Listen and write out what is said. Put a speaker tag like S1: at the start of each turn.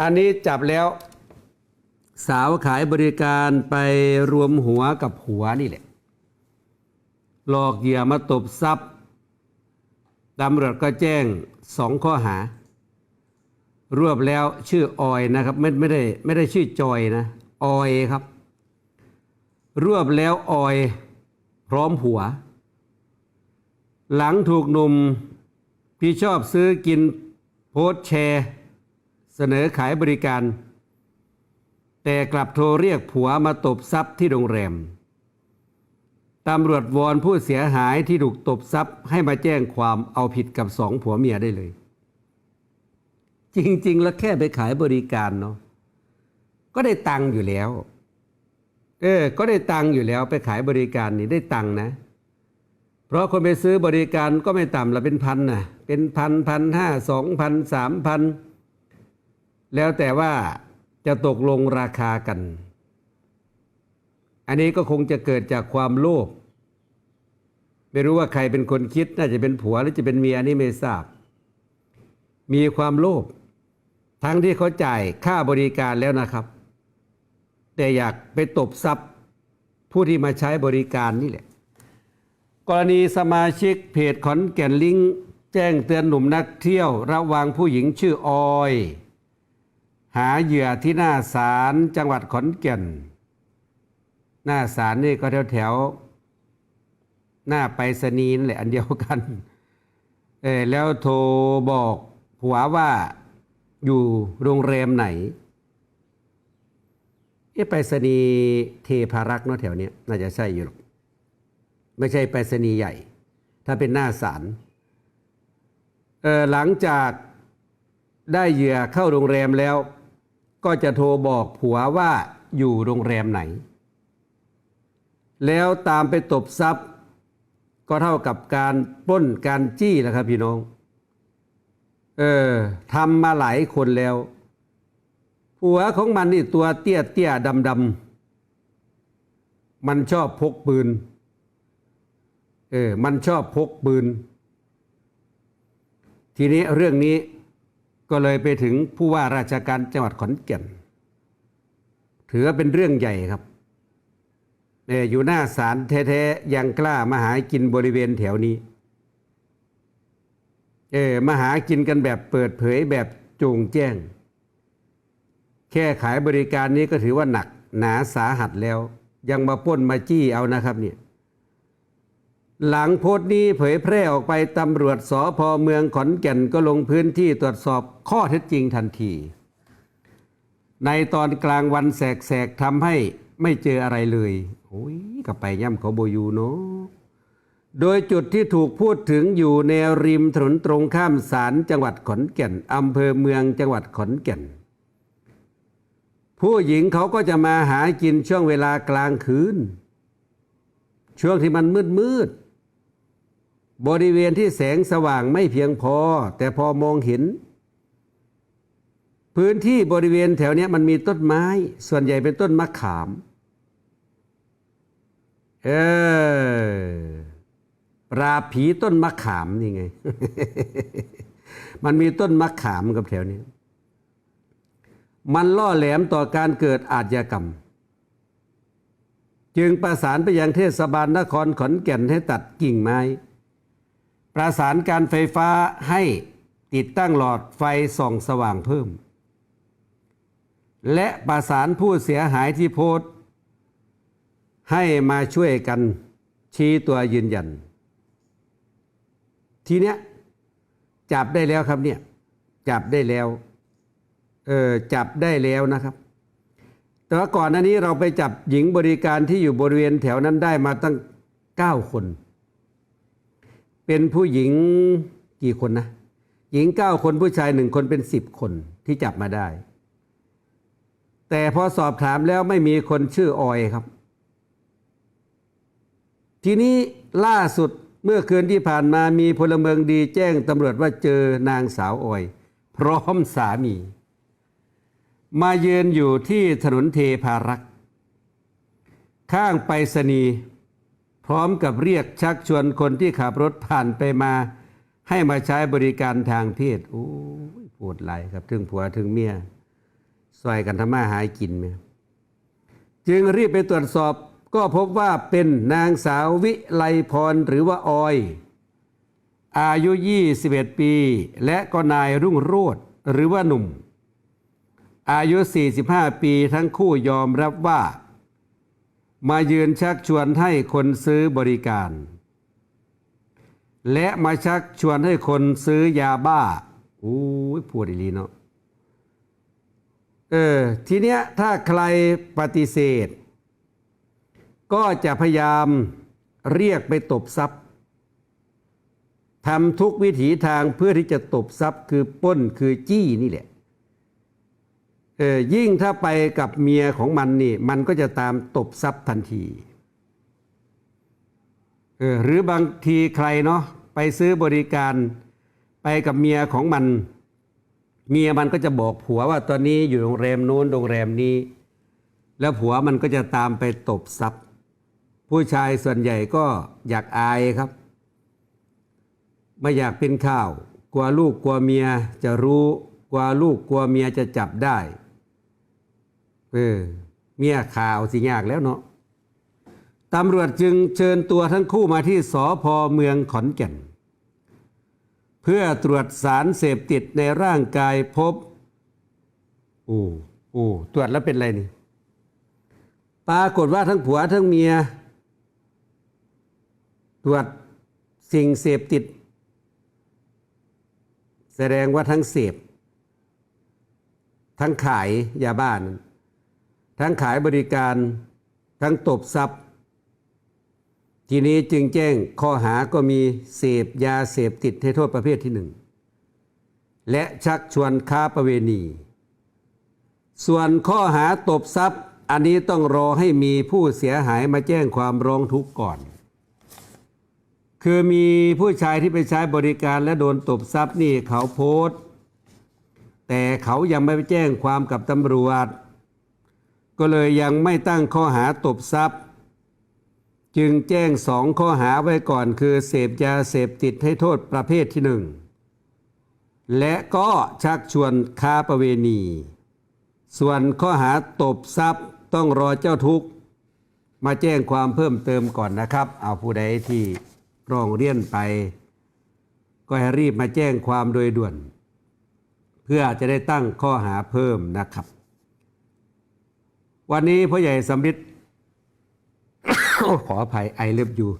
S1: อันนี้จับแล้ว สาวขายบริการไปรวมหัวกับหัวนี่แหละ หลอกเหยื่อมาตบทรัพย์ตำรวจก็แจ้งสองข้อหา รวบแล้วชื่อออยนะครับไม่ไม่ได้ไม่ได้ชื่อจอยนะออยครับ รวบแล้วออยพร้อมหัว หลังถูกหนุ่มที่ชอบซื้อกินโพสแชร์ เสนอขายบริการ แต่กลับโทรเรียกผัวมาตบทรัพย์ที่โรงแรมตำรวจวอนผู้เสียหายที่ถูกตบทรัพย์ให้มาแจ้งความเอาผิดกับสองผัวเมียได้เลย จริง ๆ แล้วแค่ไปขายบริการเนาะก็ได้ตังค์อยู่แล้วเออก็ได้ตังค์อยู่แล้วไปขายบริการนี่ได้ตังค์นะ เพราะคนไปซื้อบริการก็ไม่ต่ำละเป็นพันนะเป็นพันพันห้าสองพันสามพัน แล้วแต่ว่าจะตกลงราคากัน อันนี้ก็คงจะเกิดจากความโลภไม่รู้ว่าใครเป็นคนคิด น่าจะเป็นผัวหรือจะเป็นเมียนี่ไม่ทราบ มีความโลภทั้งที่เขาจ่ายค่าบริการแล้วนะครับ แต่อยากไปตบทรัพย์ผู้ที่มาใช้บริการนี่แหละ กรณีสมาชิกเพจขอนแก่นลิงแจ้งเตือนหนุ่มนักเที่ยวระวังผู้หญิงชื่อออย หาเหยื่อที่หน้าศาลจังหวัดขอนแก่น หน้าศาลนี่ก็แถวแถวๆหน้าไปรษณีนแหละอันเดียวกันเออแล้วโทรบอกผัวว่าอยู่โรงแรมไหนเอ๊ะไปรษณีเทพารักษ์เนาะแถวเนี้ยน่าจะใช่อยู่หรอกไม่ใช่ไปรษณีใหญ่ ถ้าเป็นหน้าศาลเออหลังจากได้เหยื่อเข้าโรงแรมแล้ว ก็จะโทรบอกผัวว่าอยู่โรงแรมไหน แล้วตามไปตบทรัพย์ ก็เท่ากับการปล้นการจี้แหละครับพี่น้อง เออทำมาหลายคนแล้ว ผัวของมันนี่ตัวเตี้ยเตี้ยดำดำมันชอบพกปืน เออ มันชอบพกปืน ทีนี้เรื่องนี้ ก็เลยไปถึงผู้ว่าราชการจังหวัดขอนแก่น ถือว่าเป็นเรื่องใหญ่ครับเอออยู่หน้าศาลแท้ๆยังกล้ามาหากินบริเวณแถวนี้ เออมาหากินกันแบบเปิดเผยแบบจงแจ้ง แค่ขายบริการนี้ก็ถือว่าหนักหนาสาหัสแล้ว ยังมาป้นมาจี้เอานะครับเนี่ย หลังโพสต์นี้เผยแพร่ออกไปตำรวจสพเมืองขอนแก่นก็ลงพื้นที่ตรวจสอบข้อเท็จจริงทันที ในตอนกลางวันแสกๆทำให้ไม่เจออะไรเลยโอ้ยกับไปย่ำเขาโบยูเนาะโดยจุดที่ถูกพูดถึงอยู่ในริมถนนตรงข้ามศาลจังหวัดขอนแก่นอำเภอเมืองจังหวัดขอนแก่น ผู้หญิงเขาก็จะมาหากินช่วงเวลากลางคืน ช่วงที่มันมืดมืด บริเวณที่แสงสว่างไม่เพียงพอ แต่พอมองเห็น พื้นที่บริเวณแถวเนี้ยมันมีต้นไม้ ส่วนใหญ่เป็นต้นมะขาม เออปราผีต้นมะขามนี่ไง มันมีต้นมะขามกับแถวนี้ มันล่อแหลมต่อการเกิดอาชญากรรม จึงประสานไปยังเทศบาลนครขอนแก่นให้ตัดกิ่งไม้ ประสานการไฟฟ้าให้ติดตั้งหลอดไฟส่องสว่างเพิ่ม และประสานผู้เสียหายที่โพสต์ ให้มาช่วยกันชี้ตัวยืนยัน ทีเนี้ยจับได้แล้วครับเนี่ยจับได้แล้วเออจับได้แล้วนะครับ แต่ว่าก่อนหน้านี้เราไปจับหญิงบริการที่อยู่บริเวณแถวนั้นได้มาตั้งเก้าคน เป็นผู้หญิงกี่คนนะ หญิงเก้าคนผู้ชายหนึ่งคนเป็นสิบคนที่จับมาได้ แต่พอสอบถามแล้วไม่มีคนชื่อออยครับ ทีนี้ล่าสุดเมื่อคืนที่ผ่านมามีพลเมืองดีแจ้งตำรวจว่าเจอนางสาวออย พร้อมสามี มาเยือนอยู่ที่ถนนเทพารักษ์ข้างไปรษณีย์ พร้อมกับเรียกชักชวนคนที่ขับรถผ่านไปมา ให้มาใช้บริการทางเพศโอ้ยปวดไหลครับถึงผัวถึงเมียซอยกันทำมาหายกินไหมจึงรีบไปตรวจสอบก็พบว่าเป็นนางสาววิไลพรหรือว่าออย อายุ 21 ปี และก็นายรุ่งโรธหรือว่าหนุ่ม อายุ 45 ปีทั้งคู่ยอมรับว่า มายืนชักชวนให้คนซื้อบริการ และมาชักชวนให้คนซื้อยาบ้าโอ้ยพูดดีเนาะเออทีเนี้ยถ้าใครปฏิเสธ ก็จะพยายามเรียกไปตบทรัพย์ทำทุกวิถีทางเพื่อที่จะตบทรัพย์คือป้นคือจี้นี่แหละ เออยิ่งถ้าไปกับเมียของมันนี่ มันก็จะตามตบทรัพย์ทันทีเออหรือบางทีใครเนาะไปซื้อบริการไปกับเมียของมัน เมียมันก็จะบอกผัวว่าตอนนี้อยู่โรงแรมโน้นโรงแรมนี้ แล้วผัวมันก็จะตามไปตบทรัพย์ ผู้ชายส่วนใหญ่ก็อยากอายครับ ไม่อยากเป็นข่าว กลัวลูกกลัวเมียจะรู้ กลัวลูกกลัวเมียจะจับได้ เออเมียข่าวสิยากแล้วเนาะตำรวจจึงเชิญตัวทั้งคู่มาที่สพเมืองขอนแก่น เพื่อตรวจสารเสพติดในร่างกายพบโอ้โอ้ตรวจแล้วเป็นไรนี่ปรากฏว่าทั้งผัวทั้งเมีย ตรวจสิ่งเสพติด แสดงว่าทั้งเสพ ทั้งขายยาบ้าน ทั้งขายบริการทั้งตบทรัพย์ ทีนี้จึงแจ้งข้อหาก็มีเสพยาเสพติดให้โทษประเภทที่หนึ่งและชักชวนค้าประเวณี ส่วนข้อหาตบทรัพย์ อันนี้ต้องรอให้มีผู้เสียหายมาแจ้งความร้องทุกข์ก่อน คือมีผู้ชายที่ไปใช้บริการและโดนตบทรัพย์นี่เขาโพสต์ แต่เขายังไม่ไปแจ้งความกับตำรวจ ก็เลยยังไม่ตั้งข้อหาตบทรัพย์ จึงแจ้งสองข้อหาไว้ก่อนคือเสพยาเสพติดให้โทษประเภทที่หนึ่งและก็ชักชวนค้าประเวณี ส่วนข้อหาตบทรัพย์ต้องรอเจ้าทุกข์ มาแจ้งความเพิ่มเติมก่อนนะครับ เอาผู้ใดที่ร้องเรียนไป ก็ให้รีบมาแจ้งความโดยด่วน เพื่อจะได้ตั้งข้อหาเพิ่มนะครับ วันนี้พ่อใหญ่สำริดขออภัยไอเล็บอยู่